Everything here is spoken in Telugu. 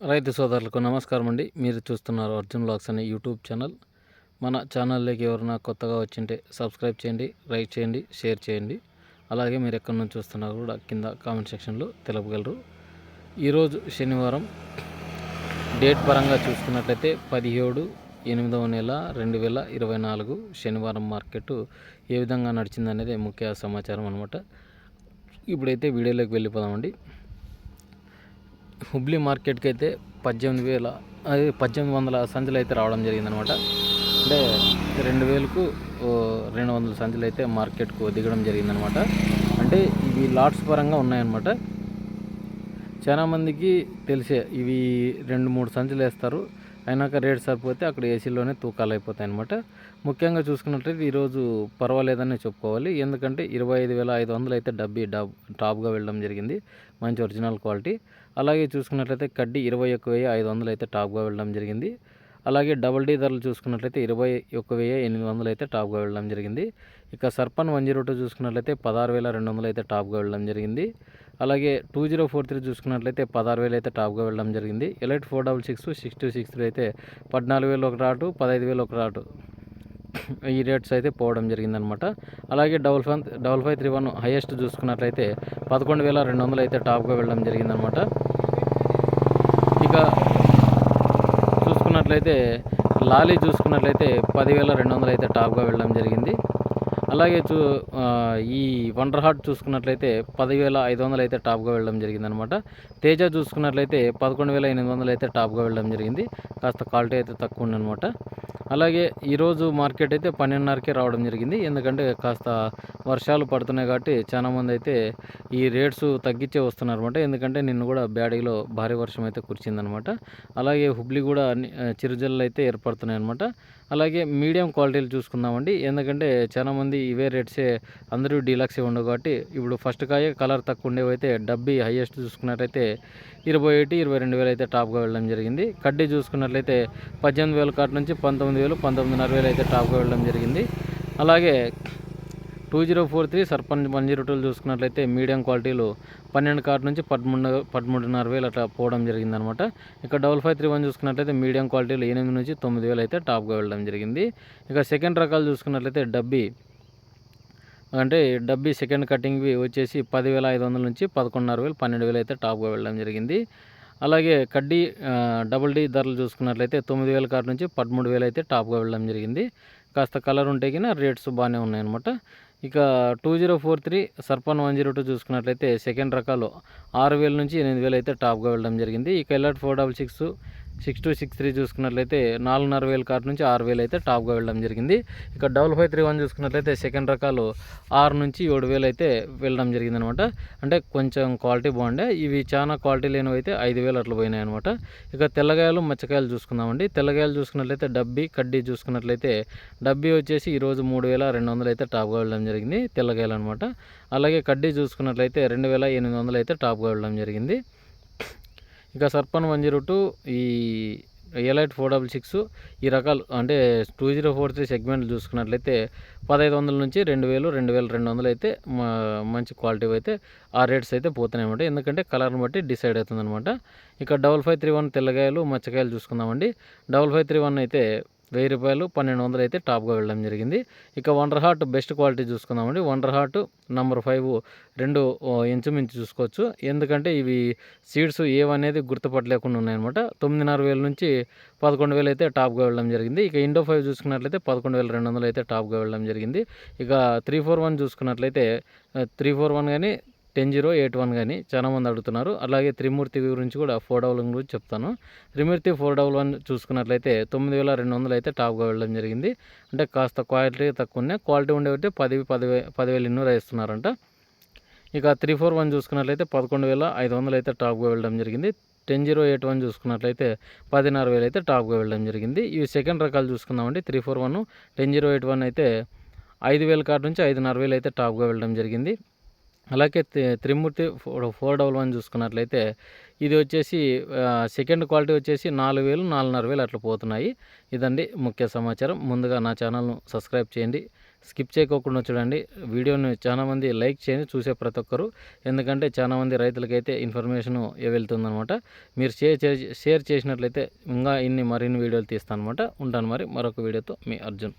రైతు సోదరులకు నమస్కారం అండి. మీరు చూస్తున్నారు అర్జున్ బ్లాగ్స్ అనే యూట్యూబ్ ఛానల్. మన ఛానల్లోకి ఎవరైనా కొత్తగా వచ్చింటే సబ్స్క్రైబ్ చేయండి లైక్ చేయండి షేర్ చేయండి. అలాగే మీరు ఎక్కడి నుంచి చూస్తున్నారు కూడా కింద కామెంట్ సెక్షన్లో తెలపగలరు. ఈరోజు శనివారం డేట్ పరంగా చూసుకున్నట్లయితే పదిహేడు ఎనిమిదవ నెల రెండు వేల ఇరవై నాలుగు శనివారం మార్కెట్ ఏ విధంగా నడిచిందనేది ముఖ్య సమాచారం అనమాట ఇప్పుడైతే వీడియోలోకి వెళ్ళిపోదామండి. హుబ్లీ మార్కెట్కి అయితే పద్దెనిమిది వేల అది పద్దెనిమిది వందల సంచులు అయితే రావడం జరిగిందనమాట. అంటే రెండు వేలకు రెండు వందల సంచులు అయితే మార్కెట్కు దిగడం జరిగిందనమాట. అంటే ఇవి లాట్స్ పరంగా ఉన్నాయన్నమాట. చాలామందికి తెలిసే ఇవి రెండు మూడు సంచులు వేస్తారు అయినాక రేట్ సరిపోతే అక్కడ ఏసీలోనే తూకాలు అయిపోతాయి అనమాట ముఖ్యంగా చూసుకున్నట్లయితే ఈరోజు పర్వాలేదని చెప్పుకోవాలి. ఎందుకంటే ఇరవై ఐదు వేల ఐదు వందలు అయితే డబ్బీ డబ్ టాప్గా వెళ్ళడం జరిగింది. మంచి ఒరిజినల్ క్వాలిటీ. అలాగే చూసుకున్నట్లయితే కడ్డీ ఇరవై ఒక్క వెయ్యి ఐదు వందలు అయితే టాప్గా వెళ్ళడం జరిగింది. అలాగే డబల్ డీ ధరలు చూసుకున్నట్లయితే ఇరవై ఒక్క వెయ్యి ఎనిమిది వందలు అయితే టాప్గా వెళ్ళడం జరిగింది. ఇక సర్పన్ వన్ జీరో టూ చూసుకున్నట్లయితే పదహారు వేల రెండు వందలు అయితే టాప్గా వెళ్ళడం జరిగింది. అలాగే టూ జీరో ఫోర్ త్రీ చూసుకున్నట్లయితే పదహారు వేలు అయితే టాప్గా వెళ్ళడం జరిగింది. Elite four double six six two six three అయితే పద్నాలుగు వేలు ఒక రాటు పదహైదు వేలు ఒక రాటు ఈ రేట్స్ అయితే పోవడం జరిగిందనమాట. అలాగే double five double five three one highest చూసుకున్నట్లయితే పదకొండు వేల రెండు వందలు అయితే టాప్గా వెళ్ళడం జరిగిందనమాట. ఇక చూసుకున్నట్లయితే లాలీ చూసుకున్నట్లయితే పదివేల రెండు వందలు అయితే టాప్గా వెళ్ళడం జరిగింది. అలాగే చూ ఈ వండర్ హార్ట్ చూసుకున్నట్లయితే పదివేల ఐదు వందలు అయితే టాప్గా వెళ్ళడం జరిగింది అనమాట తేజ చూసుకున్నట్లయితే పదకొండు వేల ఎనిమిది వందలు అయితే టాప్గా వెళ్ళడం జరిగింది. కాస్త క్వాలిటీ అయితే తక్కువ ఉందన్నమాట. అలాగే ఈరోజు మార్కెట్ అయితే పన్నెండున్నరకే రావడం జరిగింది. ఎందుకంటే కాస్త వర్షాలు పడుతున్నాయి కాబట్టి చాలామంది అయితే ఈ రేట్స్ తగ్గించే వస్తున్నారనమాట ఎందుకంటే నిన్ను కూడా బ్యాడీలో భారీ వర్షం అయితే కురిచిందనమాట అలాగే హుబ్లీ కూడా చిరుజల్లు అయితే ఏర్పడుతున్నాయి అనమాట అలాగే మీడియం క్వాలిటీలు చూసుకుందామండి. ఎందుకంటే చాలామంది ఇవే రేట్సే అందరూ డీలక్సే ఉండవు కాబట్టి ఇప్పుడు ఫస్ట్ కాయ కలర్ తక్కువ ఉండేవి అయితే డబ్బీ హైయెస్ట్ చూసుకున్నట్లయితే ఇరవై ఒకటి ఇరవై రెండు వేలు అయితే టాప్గా వెళ్ళడం జరిగింది. కడ్డీ చూసుకున్నట్లయితే పద్దెనిమిది వేల కాటి నుంచి పంతొమ్మిది వేలు పంతొమ్మిదిన్నర వేలు అయితే టాప్గా వెళ్ళడం జరిగింది. అలాగే two zero four three Sarpan one zero tool చూసుకున్నట్లయితే మీడియం క్వాలిటీలు పన్నెండు కార్డు నుంచి పదమూడు పదమూడున్నర వేలు అట్లా పోవడం జరిగిందనమాట. ఇక డబల్ ఫైవ్ త్రీ వన్ చూసుకున్నట్లయితే మీడియం క్వాలిటీలు ఎనిమిది నుంచి తొమ్మిది వేలు అయితే టాప్గా వెళ్ళడం జరిగింది. ఇక సెకండ్ రకాలు చూసుకున్నట్లయితే డబ్బీ అంటే డబ్బీ సెకండ్ కటింగ్వి వచ్చేసి పదివేల ఐదు వందల నుంచి పదకొండున్నర వేలు పన్నెండు వేలు అయితే టాప్గా వెళ్ళడం జరిగింది. అలాగే కడ్డీ డబుల్ డీ ధరలు చూసుకున్నట్లయితే తొమ్మిది వేల కార్ నుంచి పదమూడు వేలు అయితే టాప్గా వెళ్ళడం జరిగింది. కాస్త కలర్ ఉంటే కినా రేట్స్ బాగానే ఉన్నాయన్నమాట. ఇక two zero four three Sarpan one zero two చూసుకున్నట్లయితే సెకండ్ రకాలు ఆరు వేల నుంచి ఎనిమిది వేలు అయితే టాప్గా వెళ్ళడం జరిగింది. ఇక LR four double six six two six three చూసుకున్నట్లయితే నాలుగున్నర వేల కార్డు నుంచి ఆరు వేలు అయితే టాప్గా వెళ్ళడం జరిగింది. ఇక డబల్ ఫైవ్ త్రీ వన్ చూసుకున్నట్లయితే సెకండ్ రకాలు ఆరు నుంచి ఏడు వేలు అయితే వెళ్ళడం జరిగింది అనమాట అంటే కొంచెం క్వాలిటీ బాగుండే. ఇవి చాలా క్వాలిటీ లేనివి అయితే ఐదు వేలు అట్లా పోయినాయి అనమాట ఇక తెల్లగాయలు మచ్చకాయలు చూసుకుందామండి. తెల్లగాయలు చూసుకున్నట్లయితే డబ్బీ కడ్డీ చూసుకున్నట్లయితే డబ్బీ వచ్చేసి ఈరోజు మూడు వేల రెండు వందలు అయితే టాప్గా వెళ్ళడం జరిగింది తెల్లగాయలు అనమాట. అలాగే కడ్డీ చూసుకున్నట్లయితే రెండు వేల ఎనిమిది వందలు అయితే టాప్గా వెళ్ళడం జరిగింది. ఇక సర్పన్ వన్ జీరో టూ ఈ ఎలైట్ ఫోర్ డబల్ సిక్స్ ఈ రకాలు అంటే టూ జీరో ఫోర్ త్రీ సెగ్మెంట్లు చూసుకున్నట్లయితే పదహైదు వందల నుంచి రెండు వేలు రెండు వేల రెండు వందలు అయితే మంచి క్వాలిటీ అయితే ఆ రేట్స్ అయితే పోతున్నాయి అన్నమాట. ఎందుకంటే కలర్ని బట్టి డిసైడ్ అవుతుందన్నమాట. ఇక డబల్ ఫైవ్ త్రీ వన్ తెల్లగాయలు మచ్చకాయలు చూసుకుందామండి. డబల్ ఫైవ్ త్రీ వన్ అయితే వెయ్యి రూపాయలు పన్నెండు వందలు అయితే టాప్గా వెళ్ళడం జరిగింది. ఇక వండర్ హార్ట్ బెస్ట్ క్వాలిటీ చూసుకుందామండి. వండర్ హార్ట్ నంబర్ ఫైవ్ రెండు ఇంచుమించు చూసుకోవచ్చు. ఎందుకంటే ఇవి సీడ్స్ ఏవనేది గుర్తుపట్టలేకుండా ఉన్నాయన్నమాట. తొమ్మిదిన్నర వేల నుంచి పదకొండు వేలు అయితే టాప్గా వెళ్ళడం జరిగింది. ఇక ఇండో ఫైవ్ చూసుకున్నట్లయితే పదకొండు వేల రెండు వందలు అయితే టాప్గా వెళ్ళడం జరిగింది. ఇక త్రీ ఫోర్ వన్ చూసుకున్నట్లయితే త్రీ ఫోర్ వన్ కానీ టెన్ జీరో ఎయిట్ వన్ కానీ చాలామంది అడుగుతున్నారు. అలాగే త్రిమూర్తి గురించి కూడా ఫోర్ డబల్ వన్ గురించి చెప్తాను. త్రిమూర్తి ఫోర్ డబల్ వన్ చూసుకున్నట్లయితే తొమ్మిది వేల రెండు వందలు అయితే టాప్గా వెళ్ళడం జరిగింది. అంటే కాస్త క్వాలిటీ తక్కువ ఉన్నాయి. క్వాలిటీ ఉండేవి పది పది పదివేలు ఇన్నూరు వేస్తున్నారంట ఇక త్రీ ఫోర్ వన్ చూసుకున్నట్లయితే పదకొండు వేల ఐదు వందలు అయితే టాప్గా వెళ్ళడం జరిగింది. టెన్ జీరో ఎయిట్ వన్ చూసుకున్నట్లయితే పదిన్నర వేలు అయితే టాప్గా వెళ్ళడం జరిగింది. ఇవి సెకండ్ రకాలు చూసుకుందామండి three four one ten zero eight one అయితే ఐదు వేల కార్డు నుంచి ఐదున్నర వేలు అయితే టాప్గా వెళ్ళడం జరిగింది. అలాగే త్రిమూర్తి ఫోర్ డబల్ వన్ చూసుకున్నట్లయితే ఇది వచ్చేసి సెకండ్ క్వాలిటీ వచ్చేసి నాలుగు వేలు నాలుగున్నర వేలు అట్లా పోతున్నాయి. ఇదండి ముఖ్య సమాచారం. ముందుగా నా ఛానల్ను సబ్స్క్రైబ్ చేయండి. స్కిప్ చేయకోకుండా చూడండి. వీడియోని చాలామంది లైక్ చేయండి చూసే ప్రతి ఒక్కరు. ఎందుకంటే చాలామంది రైతులకైతే ఇన్ఫర్మేషన్ వెళ్తుందనమాట మీరు షేర్ షేర్ చేసినట్లయితే ఇంకా ఇన్ని మరిన్ని వీడియోలు తీస్తాను అనమాట ఉంటాను మరి మరొక వీడియోతో. మీ అర్జున్.